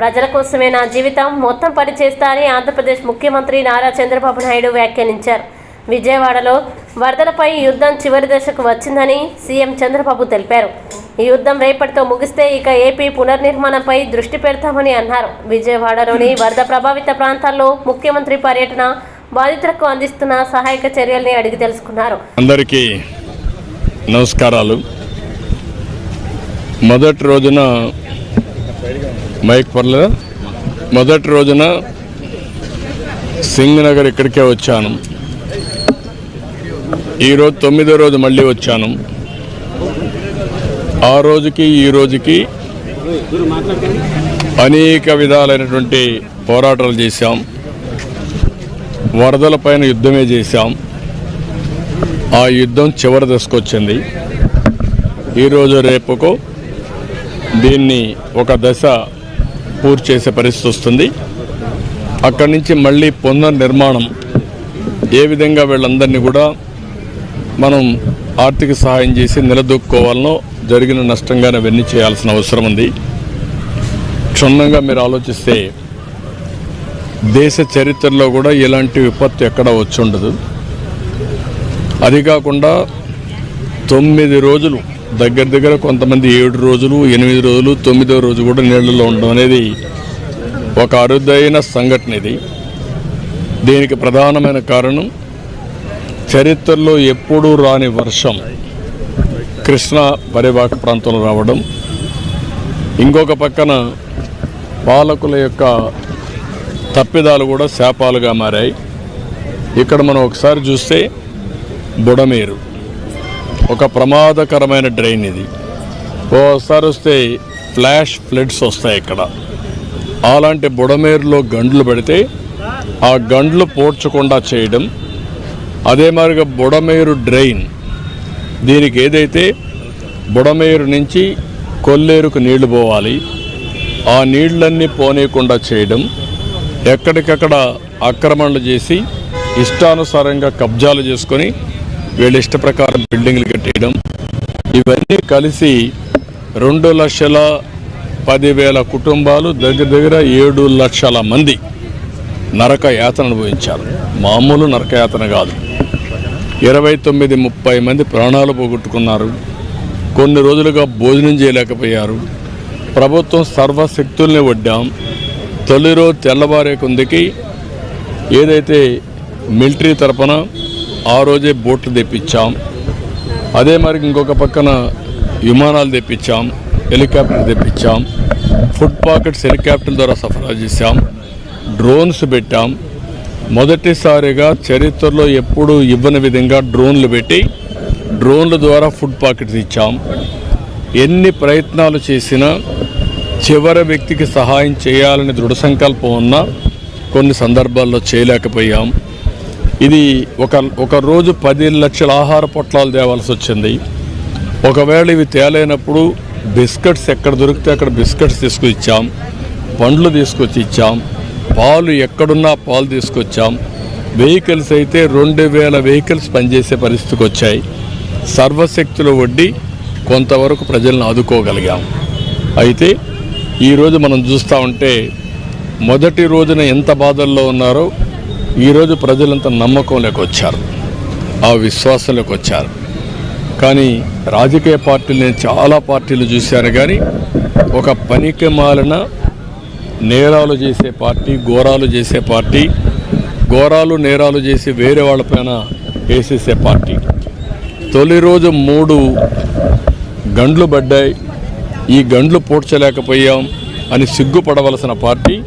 ప్రజల కోసమే నా జీవితం మొత్తం పని చేస్తానని ఆంధ్రప్రదేశ్ ముఖ్యమంత్రి నారా చంద్రబాబు నాయుడు వ్యాఖ్యానించారు. విజయవాడలో వరదలపై యుద్ధం చివరి దశకు వచ్చిందని సీఎం చంద్రబాబు తెలిపారు. ఈ యుద్ధం రేపటితో ముగిస్తే ఇక ఏపీ పునర్నిర్మాణంపై దృష్టి పెడతామని అన్నారు. విజయవాడలోని వరద ప్రభావిత ప్రాంతాల్లో ముఖ్యమంత్రి పర్యటన బాధితులకు అందిస్తున్న సహాయక చర్యల్ని అడిగి తెలుసుకున్నారు. అందరికీ నమస్కారాలు. మొదటి రోజున మైక్ పర్లేదా? మొదటి రోజున సింగ్ నగర్ ఇక్కడికే వచ్చాను. ఈరోజు తొమ్మిదో రోజు మళ్ళీ వచ్చాను. ఆ రోజుకి ఈ రోజుకి అనేక విధాలైనటువంటి పోరాటాలు చేశాం. వరదల పైన యుద్ధమే చేశాం. ఆ యుద్ధం చివరి దశకొచ్చింది ఈరోజు రేపుకు దీన్ని ఒక దశ పూర్తి చేసే పరిస్థితి వస్తుంది. అక్కడి నుంచి మళ్ళీ పునర్నిర్మాణం ఏ విధంగా వీళ్ళందరినీ కూడా మనం ఆర్థిక సహాయం చేసి నిలదొక్కుకోవాలనో జరిగిన నష్టంగానే వెన్ని చేయాల్సిన అవసరం ఉంది. క్షుణ్ణంగా మీరు ఆలోచిస్తే దేశ చరిత్రలో కూడా ఇలాంటి విపత్తు ఎక్కడ వచ్చి ఉండదు. అది కాకుండా తొమ్మిది రోజులు దగ్గర దగ్గర కొంతమంది ఏడు రోజులు ఎనిమిది రోజులు తొమ్మిదో రోజు కూడా నీళ్ళలో ఉండడం అనేది ఒక అరుదైన సంఘటన ఇది. దీనికి ప్రధానమైన కారణం చరిత్రలో ఎప్పుడూ రాని వర్షం. కృష్ణా పరివాహక ప్రాంతంలో రావడం. ఇంకొక పక్కన పాలకుల యొక్క తప్పిదాలు కూడా శాపాలుగా మారాయి. ఇక్కడ మనం ఒకసారి చూస్తే బుడమేరు. ఒక ప్రమాదకరమైన డ్రైన్ ఇది. ఓసారి వస్తే ఫ్లాష్ ఫ్లడ్స్ వస్తాయి ఇక్కడ. అలాంటి బుడమేరులో గండ్లు పెడితే ఆ గండ్లు పోడ్చకుండా చేయడం అదే మాదిరిగా బుడమేరు డ్రైన్. దీనికి ఏదైతే బుడమేరు నుంచి కొల్లేరుకు నీళ్ళు పోవాలి ఆ నీళ్ళన్నీ పోనీయకుండా చేయడం ఎక్కడికక్కడ ఆక్రమణలు చేసి ఇష్టానుసారంగా కబ్జాలు చేసుకొని వీళ్ళ ఇష్ట ప్రకారం బిల్డింగ్లు కట్టేయడం. ఇవన్నీ కలిసి రెండు లక్షల పదివేల కుటుంబాలు దగ్గర దగ్గర ఏడు లక్షల మంది నరక యాతన అనుభవించారు మామూలు నరక యాతన కాదు. ఇరవై తొమ్మిది ముప్పై మంది ప్రాణాలు పోగొట్టుకున్నారు. కొన్ని రోజులుగా భోజనం చేయలేకపోయారు. ప్రభుత్వం సర్వశక్తుల్ని వడ్డాం. తొలి రోజు తెల్లవారే కొందికి ఏదైతే మిలిటరీ తరపున ఆ రోజే బోట్లు తెప్పించాం. అదే మరి ఇంకొక పక్కన విమానాలు తెప్పించాం హెలికాప్టర్ తెప్పించాం ఫుడ్ పాకెట్స్ హెలికాప్టర్ ద్వారా సరఫరా చేశాం డ్రోన్స్ పెట్టాం. మొదటిసారిగా చరిత్రలో ఎప్పుడూ ఇవ్వని విధంగా డ్రోన్లు పెట్టి డ్రోన్ల ద్వారా ఫుడ్ పాకెట్స్ ఇచ్చాం. ఎన్ని ప్రయత్నాలు చేసినా చివరి వ్యక్తికి సహాయం చేయాలని దృఢ సంకల్పం ఉన్నా కొన్ని సందర్భాల్లో చేయలేకపోయాం. ఇది ఒక ఒక రోజు పది లక్షల ఆహార పొట్లాలు తేవాల్సి వచ్చింది. ఒకవేళ ఇవి తేలేనప్పుడు బిస్కెట్స్ ఎక్కడ దొరికితే అక్కడ బిస్కెట్స్ తీసుకొచ్చాం పండ్లు తీసుకొచ్చి ఇచ్చాం పాలు ఎక్కడున్నా పాలు తీసుకొచ్చాం. వెహికల్స్ అయితే రెండు వేల వెహికల్స్ పనిచేసే పరిస్థితికి వచ్చాయి. సర్వశక్తులు వడ్డీ కొంతవరకు ప్రజలను ఆదుకోగలిగాం. అయితే ఈరోజు మనం చూస్తూ ఉంటే మొదటి రోజున ఎంత బాధల్లో ఉన్నారో ఈరోజు ప్రజలంతా నమ్మకంలోకి వచ్చారు. ఆ విశ్వాసంలోకి వచ్చారు. కానీ రాజకీయ పార్టీలు నేను చాలా పార్టీలు చూశాను కానీ ఒక పనికి మాలిన నేరాలు చేసే పార్టీ ఘోరాలు చేసే పార్టీ ఘోరాలు నేరాలు చేసి వేరే వాళ్ళపైన వేసేసే పార్టీ. తొలి రోజు మూడు గండ్లు పడ్డాయి. ఈ గండ్లు పూడ్చలేకపోయాం అని సిగ్గుపడవలసిన పార్టీ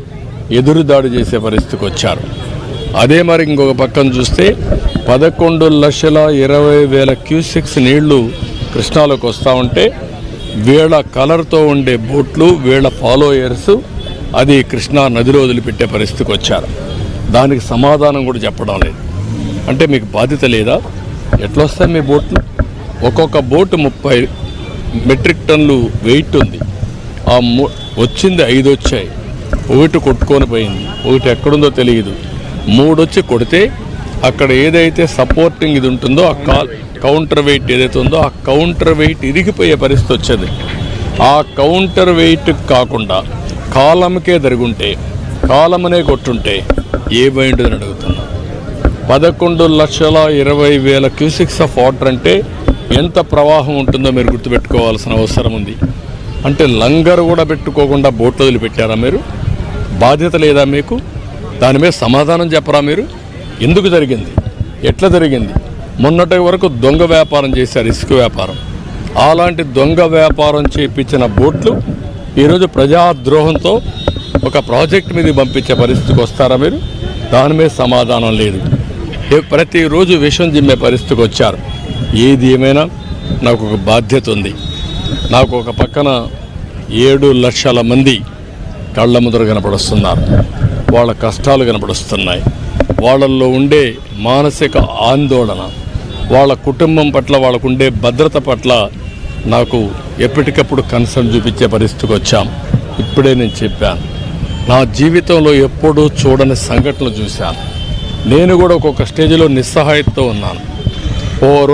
ఎదురుదాడి చేసే పరిస్థితికి వచ్చారు. అదే మరి ఇంకొక పక్కన చూస్తే పదకొండు లక్షల ఇరవై వేల క్యూసెక్స్ నీళ్ళు కృష్ణాలోకి వస్తూ ఉంటే వీళ్ళ కలర్తో ఉండే బోట్లు వీళ్ళ ఫాలోయర్స్ అది కృష్ణా నదిలో వదిలిపెట్టే పరిస్థితికి వచ్చారు. దానికి సమాధానం కూడా చెప్పడం లేదు. అంటే మీకు బాధ్యత లేదా? ఎట్లొస్తాయి మీ బోట్లు? ఒక్కొక్క బోటు ముప్పై మెట్రిక్ టన్నులు వెయిట్ ఉంది. ఆ వచ్చింది ఐదు వచ్చాయి. ఒకటి కొట్టుకొని పోయింది. ఒకటి ఎక్కడుందో తెలియదు. మూడు వచ్చి కొడితే అక్కడ ఏదైతే సపోర్టింగ్ ఇది ఉంటుందో ఆ కౌంటర్ వెయిట్ ఏదైతే ఉందో ఆ కౌంటర్ వెయిట్ ఇరిగిపోయే పరిస్థితి వచ్చేది. ఆ కౌంటర్ వెయిట్ కాకుండా కాలంకే జరుగుంటే కాలమనే కొట్టుంటే ఏమైందని అడుగుతున్నా? పదకొండు లక్షల ఇరవై వేల క్యూసిక్స్ ఆఫ్ వాటర్ అంటే ఎంత ప్రవాహం ఉంటుందో మీరు గుర్తుపెట్టుకోవాల్సిన అవసరం ఉంది. అంటే లంగర్ కూడా పెట్టుకోకుండా బోట్లు వదిలిపెట్టారా మీరు? బాధ్యత లేదా మీకు? దాని మీద సమాధానం చెప్పరా మీరు? ఎందుకు జరిగింది? ఎట్లా జరిగింది? మొన్నటి వరకు దొంగ వ్యాపారం చేశారు ఇసుక వ్యాపారం. అలాంటి దొంగ వ్యాపారం చేయించిన బోట్లు ఈరోజు ప్రజాద్రోహంతో ఒక ప్రాజెక్ట్ మీద పంపించే పరిస్థితికి వస్తారా మీరు? దాని మీద సమాధానం లేదు. ప్రతిరోజు విషం జిమ్మే పరిస్థితికి వచ్చారు. ఏది ఏమైనా నాకు ఒక బాధ్యత ఉంది. నాకు ఒక పక్కన ఏడు లక్షల మంది కళ్ళ ముద్ర కనపడుస్తున్నారు. వాళ్ళ కష్టాలు కనపడుస్తున్నాయి వాళ్ళల్లో ఉండే మానసిక ఆందోళన వాళ్ళ కుటుంబం పట్ల వాళ్ళకుండే భద్రత పట్ల నాకు ఎప్పటికప్పుడు కన్సర్న్ చూపించే పరిస్థితికి వచ్చాం. ఇప్పుడే నేను చెప్పాను. నా జీవితంలో ఎప్పుడూ చూడని సంఘటనలు చూశాను. నేను కూడా ఒక్కొక్క స్టేజ్లో నిస్సహాయంతో ఉన్నాను. ఓ రోజు